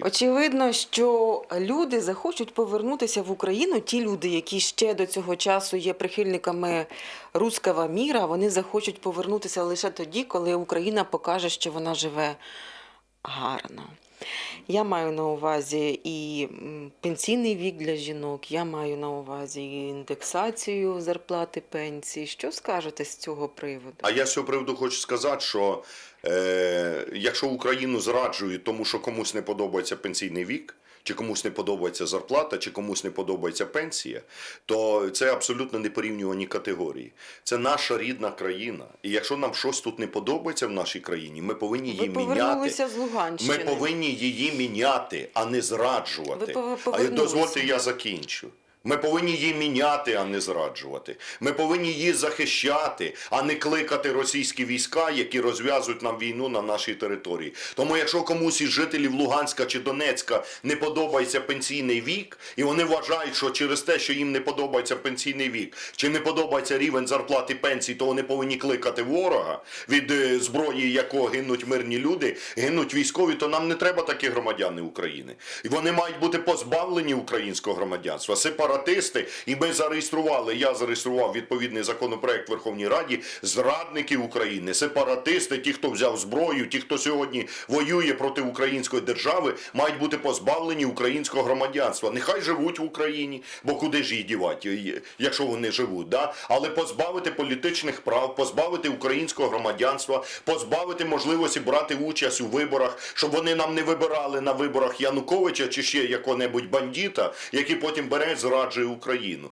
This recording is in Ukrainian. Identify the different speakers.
Speaker 1: Очевидно, що люди захочуть повернутися в Україну. Ті люди, які ще до цього часу є прихильниками руского міра, вони захочуть повернутися лише тоді, коли Україна покаже, що вона живе гарно. Я маю на увазі і пенсійний вік для жінок, я маю на увазі і індексацію зарплати пенсії. Що скажете з цього приводу?
Speaker 2: А я з цього приводу хочу сказати, що е, якщо Україну зраджують, тому що комусь не подобається пенсійний вік, чи комусь не подобається зарплата, чи комусь не подобається пенсія, то це абсолютно непорівнювані категорії. Це наша рідна країна. І якщо нам щось тут не подобається в нашій країні, ми повинні
Speaker 1: Ви
Speaker 2: її міняти.
Speaker 1: з Луганщини.
Speaker 2: Ми повинні її міняти, а не зраджувати.
Speaker 1: Ви
Speaker 2: а дозвольте, я закінчу. Ми повинні її міняти, а не зраджувати. Ми повинні її захищати, а не кликати російські війська, які розв'язують нам війну на нашій території. Тому, якщо комусь із жителів Луганська чи Донецька не подобається пенсійний вік, і вони вважають, що через те, що їм не подобається пенсійний вік, чи не подобається рівень зарплати пенсій, то вони повинні кликати ворога, від е, зброї якого гинуть мирні люди, гинуть військові, то нам не треба такі громадяни України. І вони мають бути позбавлені українського громадянства, сепаратисти. І ми зареєстрували, я зареєстрував відповідний законопроект в Верховній Раді зрадників України, сепаратисти, ті, хто взяв зброю, ті, хто сьогодні воює проти української держави, мають бути позбавлені українського громадянства. Нехай живуть в Україні, бо куди ж їх дівати, якщо вони живуть, да? але позбавити політичних прав, позбавити українського громадянства, позбавити можливості брати участь у виборах, щоб вони нам не вибирали на виборах Януковича чи ще якого-небудь бандита, який потім бере і зраджує Україну.